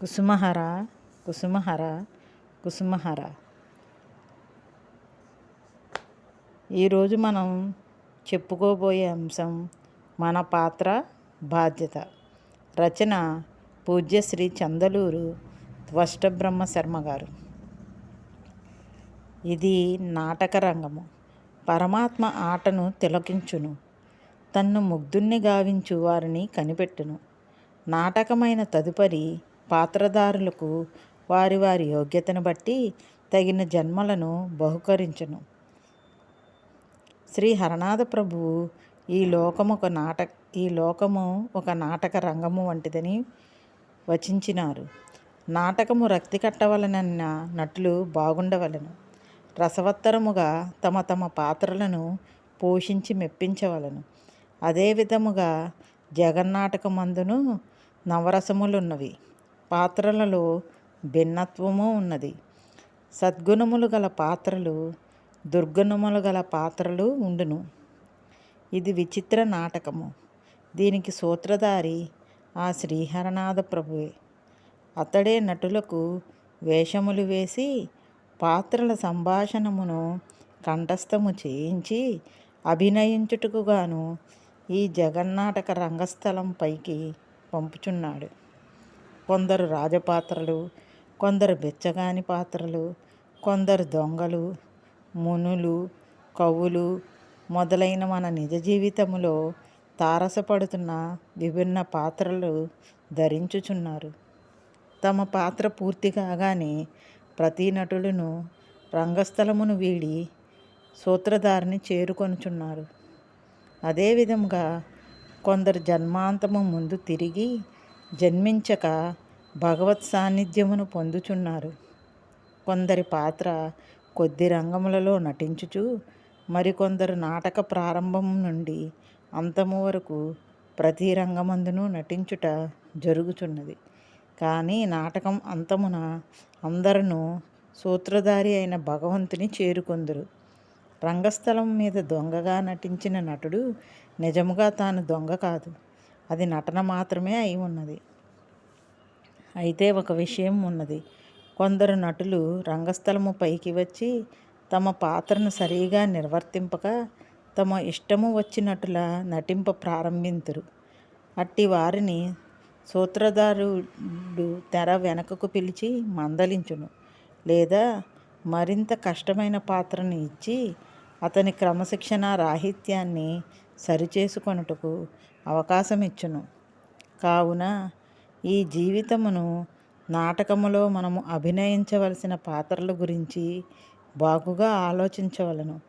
కుసుమహర కుసుమహర కుసుమహర. ఈరోజు మనం చెప్పుకోబోయే అంశం మన పాత్ర బాధ్యత. రచన పూజ్యశ్రీ చందలూరు త్వష్టబ్రహ్మ శర్మ గారు. ఇది నాటక రంగము. పరమాత్మ ఆటను తిలకించును. తన్ను ముగ్ధుణ్ణి గావించు వారిని కనిపెట్టును. నాటకమైన తదుపరి పాత్రధారులకు వారి వారి యోగ్యతను బట్టి తగిన జన్మలను బహుకరించును. శ్రీ హరనాథ ప్రభువు ఈ లోకము ఒక నాటక ఈ లోకము ఒక నాటక రంగము వంటిదని వచించినారు. నాటకము రక్తి కట్టవలనన్న నటులు బాగుండవలను. రసవత్తరముగా తమ తమ పాత్రలను పోషించి మెప్పించవలను. అదే విధముగా జగన్నాటకమందును నవరసములున్నవి. పాత్రలలో భిన్నత్వము ఉన్నది. సద్గుణములు గల పాత్రలు దుర్గుణములు గల పాత్రలు ఉండును. ఇది విచిత్ర నాటకము. దీనికి సూత్రధారి ఆ శ్రీహరనాథ ప్రభువే. అతడే నటులకు వేషములు వేసి పాత్రల సంభాషణమును కంఠస్థము చేయించి అభినయించుటకు గాను ఈ జగన్నాటక రంగస్థలం పైకి పంపుచున్నాడు. కొందరు రాజపాత్రలు కొందరు బిచ్చగాని పాత్రలు కొందరు దొంగలు మునులు కవులు మొదలైన మన నిజ జీవితములో తారసపడుతున్న విభిన్న పాత్రలు ధరించుచున్నారు. తమ పాత్ర పూర్తి కాగానే ప్రతి నటులను రంగస్థలమును వీడి సూత్రధారిని చేరుకొనుచున్నారు. అదేవిధంగా కొందరు జన్మాంతము ముందు తిరిగి జన్మించక భగవత్ సాన్నిధ్యమును పొందుచున్నారు. కొందరి పాత్ర కొద్ది రంగములలో నటించుచు మరికొందరు నాటక ప్రారంభం నుండి అంతము వరకు ప్రతి రంగమందును నటించుట జరుగుచున్నది. కానీ నాటకం అంతమున అందరూ సూత్రధారి అయిన భగవంతుని చేరుకొందురు. రంగస్థలం మీద దొంగగా నటించిన నటుడు నిజముగా తాను దొంగ కాదు. అది నటన మాత్రమే అయి ఉన్నది. అయితే ఒక విషయం ఉన్నది. కొందరు నటులు రంగస్థలము పైకి వచ్చి తమ పాత్రను సరిగా నిర్వర్తింపక తమ ఇష్టము వచ్చినట్టులా నటింప ప్రారంభింతురు. అట్టి వారిని సూత్రధారుడు తెర వెనకకు పిలిచి మందలించును. లేదా మరింత కష్టమైన పాత్రను ఇచ్చి అతని క్రమశిక్షణ రాహిత్యాన్ని సరిచేసుకొనుటకు అవకాశం ఇచ్చును కావున ఈ జీవితమును నాటకములో మనము అభినయించవలసిన పాత్రల గురించి బాగుగా ఆలోచించవలను.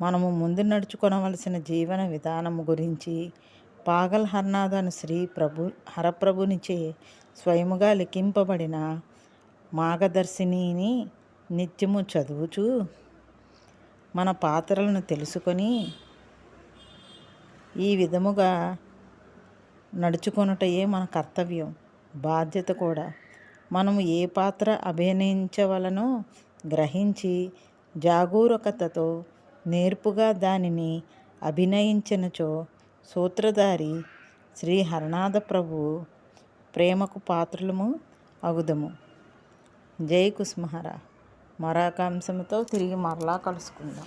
మనము ముందు నడుచుకొనవలసిన జీవన విధానము గురించి పాగల్ హర్నాథన్ శ్రీ ప్రభు హరప్రభునిచే స్వయముగా లిఖింపబడిన మార్గదర్శినిని నిత్యము చదువుచు మన పాత్రలను తెలుసుకొని ఈ విధముగా నడుచుకొనుటయే మన కర్తవ్యం బాధ్యత కూడా. మనము ఏ పాత్ర అభినయించవలనో గ్రహించి జాగరూకతతో నేర్పుగా దానిని అభినయించినచో సూత్రధారి శ్రీ హరనాథ ప్రభు ప్రేమకు పాత్రలము అగుదము. జై కుస్మహారా. మరొక అంశంతో తిరిగి మరలా కలుసుకుందాం.